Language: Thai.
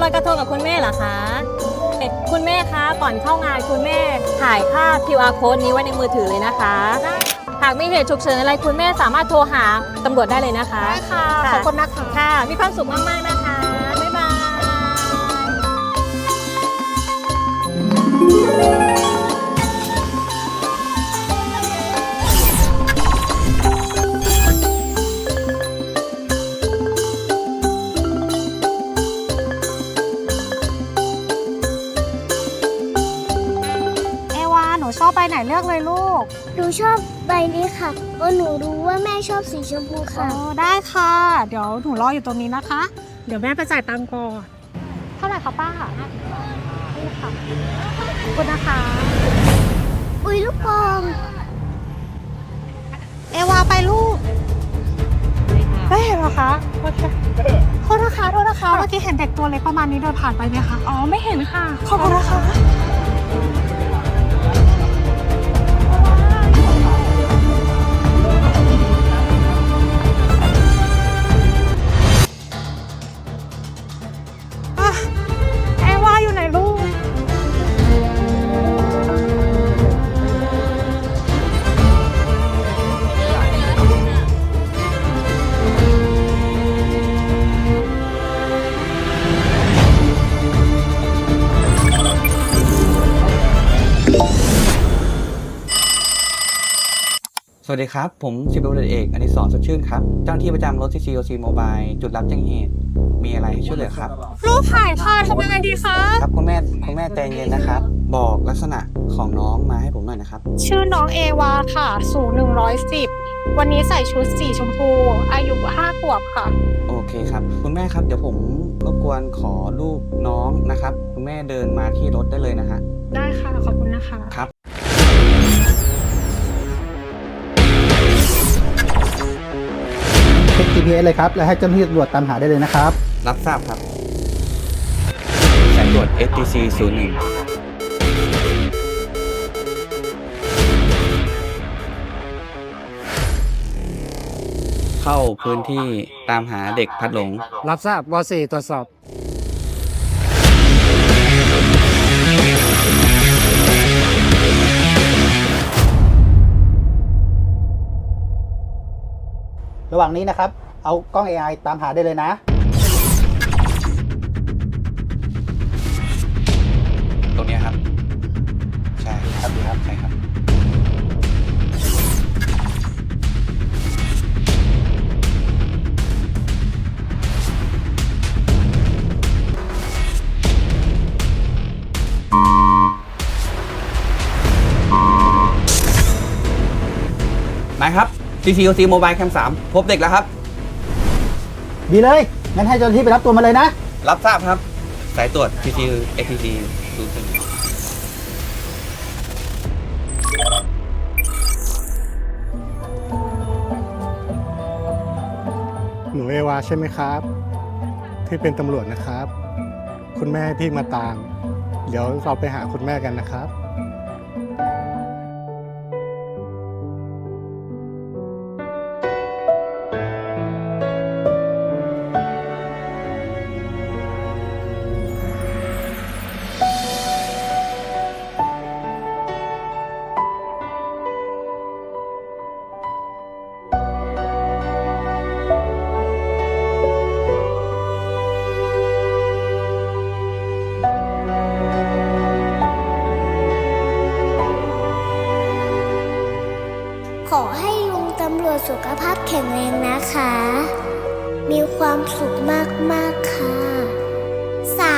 กระทงกับคุณแม่เหรอคะเอ่อคุณแม่คะก่อนเข้างานคุณแม่ถ่ายภาพ QR code นี้ไว้ในมือถือเลยนะคะ หากมีเหตุฉุกเฉินอะไรคุณแม่สามารถโทรหาตำรวจได้เลยนะคะ ได้ค่ะ ขอบคุณนะคะค่ะมีความสุขมากๆนะ ชอบไปไหนเลือกเลยลูกหนูชอบใบนี้ค่ะเพราะหนูรู้ว่าแม่ชอบสีชมพูอ๋ค่ะอได้ค่ะ เดี๋ยวหนูรออยู่ตรงนี้นะคะ เดี๋ยวแม่ไปจ่ายตังค์ก่อนเท่าไหร่คะป้านี่ค่ะขอบคุณนะคะ อุ้ยลูกโป่งเอวาไปลูกไม่เห็นเหรอคะโอเคโทษนะคะโทษนะคะเมื่อกี้เห็นเด็กตัวเล็กประมาณนี้เดินผ่านไปไหมคะ อ๋อ ไม่เห็นค่ะ ขอบคุณนะคะอะ สวัสดีครับ ผมสิบตำรวจเอกอนิสรสดชื่นครับ เจ้าหน้าที่ประจำรถ CCOC Mobile จุดรับแจ้งเหตุ มีอะไรให้ช่วยเหลือครับ รูปถ่ายค่ะทำยังไงดีคะ ครับคุณแม่คุณแม่ใจเย็นนะครับ บอกลักษณะของน้องมาให้ผมหน่อยนะครับ ชื่อน้องเอวาค่ะ สูง 110 วันนี้ใส่ชุดสีชมพู อายุ 5 ขวบค่ะ โอเคครับ คุณแม่ครับเดี๋ยวผมรบกวนขอรูปน้องนะครับ คุณแม่เดินมาที่รถได้เลยนะฮะ ได้ค่ะ ขอบคุณนะคะ ครับ ช็ค GPS เลยครับ แล้วให้เจ้าหน้าที่ตำรวจตามหาได้เลยนะครับ รับทราบครับสายตรวจ STC 01เข้าพื้นที่ตามหาเด็กพัดหลง รับทราบว4ตรวจสอบ ระหว่างนี้นะครับ เอากล้อง AI ตามหาได้เลยนะ ตรงเนี้ยครับ ใช่ครับครับใช่ครับ นายครับ CCOC Mobile Cam 3พบเด็กแล้วครับ ดีเลย งั้นให้เจ้าหน้าที่ไปรับตัวมาเลยนะ รับทราบครับ สายตรวจ CC ATC 00หนูเอวาใช่ไหมครับ ที่เป็นตำรวจนะครับ คุณแม่ให้พี่มาตาม เดี๋ยวเราไปหาคุณแม่กันนะครับ สุขภาพแข็งแรงนะคะ มีความสุขมาก ๆ ค่ะสา